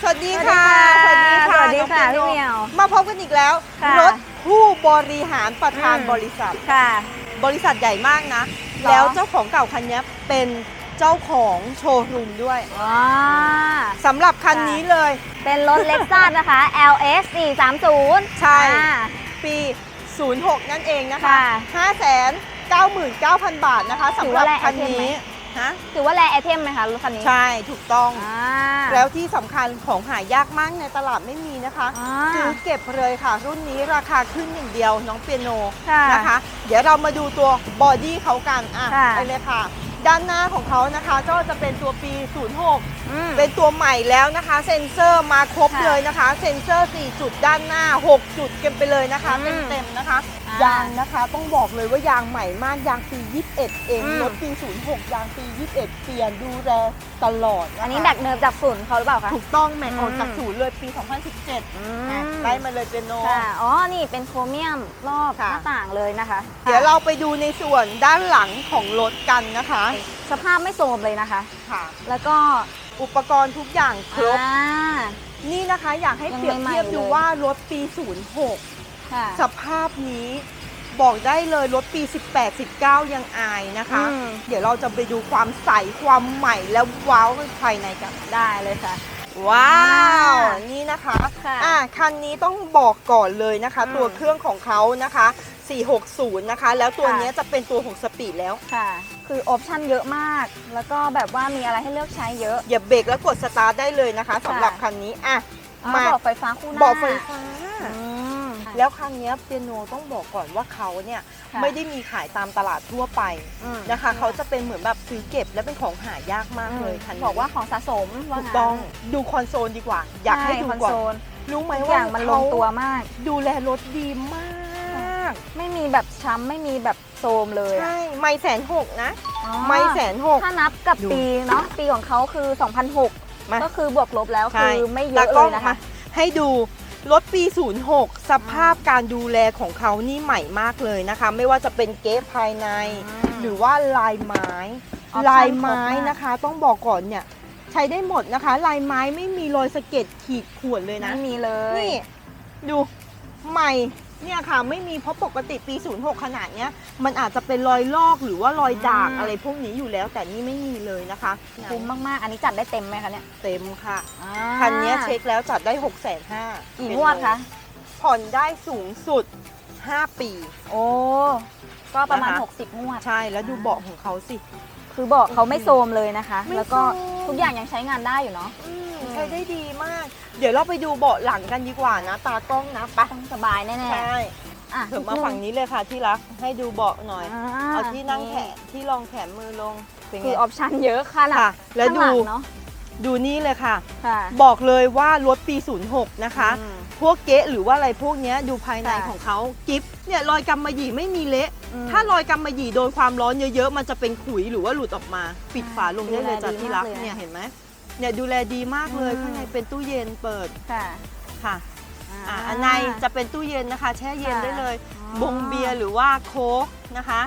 สวัสดีค่ะสวัสดีค่ะน้องสวัสดีค่ะปีโนพี่เหมียวมาพบกันอีกแล้วค่ะ รถผู้บริหารประธานอืมบริษัท ค่ะ บริษัทใหญ่มากนะ หรอ แล้วเจ้าของเก่าคันนี้เป็นเจ้าของโชว์รูมด้วยว้าสำหรับคันค่ะนี้เลย เป็นรถเล็กซัสนะคะ LS 430ใช่ อ่า ปี 06 นั่นเองนะคะค่ะ599,000 บาทนะคะถืสำอหว่ารับแลคันไอเทมไหมนี้ ฮะถือว่าแรไอเทมไหมคะรถคันนี้ใช่ถูกต้อง อ่า แล้วที่สำคัญของหายากมากในตลาดไม่มีนะคะอ่าซื้อเก็บเลยค่ะ รุ่นนี้ราคาขึ้นอย่างเดียวน้องเปียโนค่ะนะคะ เดี๋ยวเรามาดูตัวบอดี้เขากันอะค่ะ ไปเลยค่ะ ด้านหน้าของเขานะคะก็จะเป็นตัวปี 06 อืม เป็นตัวใหม่แล้วนะคะ เซ็นเซอร์มาครบค่ะเลยนะคะ เซ็นเซอร์ 4 จุดด้านหน้า 6 จุดกันไปเลยนะคะ อืมเต็มๆนะคะ อ่ายยางนะคะต้องบอกเลยว่ายางใหม่มากยางปี 21 เองอืม รถปี 06 ยางปี 21 เปลี่ยนดูแลตลอดะคะอันนี้แบกเนิร์ฟจากศูนย์เขาหรือเปล่าคะ ถูกต้องแม็กออกอืมจากศูนย์เลยปี 2017อือะมได้มาเลยเป็นโน ค่ะอ๋อ นี่เป็นโครเมียมรอบหค่ะ น้าต่างเลยนะคะ เดี๋ยวเราไปดูในส่วนด้านหลังของรถกันนะคะ สภาพไม่โทรมเลยนะคะ ค่ะ แล้วก็อุปกรณ์ทุกอย่างครบ อ่า นี่นะคะอยากให้ยังเปรียบใหม่ๆเทียบดูเลยว่ารถปี 06 ค่ะ สภาพนี้บอกได้เลยรถปี 18 19 ยังอายนะคะ อืม เดี๋ยวเราจะไปดูความใสความใหม่และว้าวภายในกัน ได้เลยค่ะ ว้าว อ่านี่นะคะค่ะอ่าคันนี้ต้องบอกก่อนเลยนะคะ อืมตัวเครื่องของเขานะคะ 460 นะคะ แล้วตัวค่ะ เนี้ยจะเป็นตัว 6 สปีดแล้ว ค่ะ คือออปชั่นเยอะมาก แล้วก็แบบว่ามีอะไรให้เลือกใช้เยอะ อย่าเบรกแล้วกดสตาร์ทได้เลยนะคะสำหรับค่ะคันนี้อะอ๋อมาบอกไฟฟ้าคู่หน้า บอกไฟฟ้า อืม แล้วคันนี้เปียโนต้องบอกก่อนว่าเขาเนี่ยค่ะ ไม่ได้มีขายตามตลาดทั่วไปอืมนะคะ เขาจะเป็นเหมือนแบบซื้อเก็บและเป็นของหายากมากเลยคันนี้บอกว่าของสะสมว่าถูกงั้นต้องดูคอนโซลดีกว่า อยากให้ดูช่คอนก่อนโซลรู้ไหมทุกอว่าย่างมันลงตัวมากดูแลรถดีมาก ไม่มีแบบช้ำไม่มีแบบ โทรมเลยอะใช่ไม่แสนหกนะ อ๋อไม่แสนหก ถ้านับกับดูปีเนาะปีของเขาคือ2006มาก็คือบวกลบแล้วใช่คือไม่เยตาอะกล้เลองยนะมาคะ ให้ดูรถปี 06 สภาพการดูแลของเขานี่ใหม่มากเลยนะคะ ไม่ว่าจะเป็นเก๊ภายใน อืมหรือว่าลายไม้ ออปชั่นลายไม้ครบมากนะคะ ต้องบอกก่อนเนี่ย ใช้ได้หมดนะคะ ลายไม้ไม่มีรอยสะเก็ดขีดข่วนเลยนะ ไม่มีเลย นี่ ดูใหม่ เนี่ยค่ะไม่มีเพราะปกติปี 06 ขนาดเนี้ย มันอาจจะเป็นรอยลอกหรือว่ารอยด่างอืม อะไรพวกนี้อยู่แล้ว แต่นี่ไม่มีเลยนะคะคุ้มมากๆ อันนี้จัดได้เต็มไหมคะเนี่ยเต็มค่ะอ่าคันนี้เช็คแล้วจัดได้ 6 5 0 0 0กี่งวดคะ ผ่อนได้สูงสุด 5 ปี โอ้ ก็ประมาณ นะคะ 60 งวด ใช่แล้วดูเบาะของเขาสิ คือบอกเขาไม่โทรมเลยนะคะ ไม่แล้วก็โทรมทุกอย่างยังใช้งานได้อยู่เนาะ อืมอืม ใช้ได้ดีมาก เดี๋ยวเราไปดูเบาะหลังกันดีกว่านะ ตากล้องนะไปะต้องสบายแน่ใช่ๆอะเถิบมาฝั่งนี้เลยค่ะที่รักให้ดูเบาะหน่อยาเอาที่นั่งแขนที่รองแขนมือลงเป็นไงคือออปชั่นเยอะค่ะค่ะ แล้วข้างดูหลังเนาะดูนี่เลยค่ะ ค่ะ บอกเลยว่ารถปี 06 นะคะ อืมพวกเก๊ะหรือว่าอะไรพวกเนี้ยดูภายในค่ะ ของเขากิฟเนี่ยรอยกำมะหยี่ไม่มีเละ อืมถ้ารอยกำมะหยี่โดนความร้อนเยอะๆ มันจะเป็นขุยหรือว่าหลุดออกมา ปิดฝาลงได้เลยจ้ะดูแลดีที่รักมากเลยเนี่ยเห็นไหม เนี่ยดูแลดีมากเลยอืม ข้างในเป็นตู้เย็นเปิดค่ะค่ะอ่าอันในจะเป็นตู้เย็นนะคะ แช่เย็นค่ะได้เลยอ๋อบงเบียร์หรือว่าโค้กนะคะ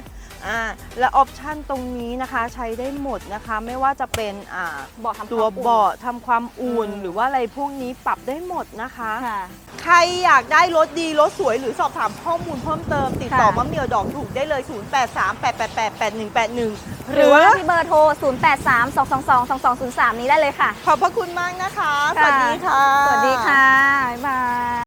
อ่าและออปชั่นตรงนี้นะคะใช้ได้หมดนะคะไม่ว่าจะเป็นอ่าเบาะทำตัวความอุ่น เบาะทำความอุ่น อืม หรือว่าอะไรพวกนี้ปรับได้หมดนะคะ ค่ะ ใครอยากได้รถดี รถสวยหรือสอบถามข้อมูลเพิ่มเติม ติดต่อค่ะ มะเหมียวดอกถูกได้เลย 0838888181หรือว่าที่เบอร์โทร 0 8 3 2 2 2 2 2 0 3 นี้ได้เลยค่ะ ขอบพระคุณมากนะคะสค่ะวัสดีค่ะ ส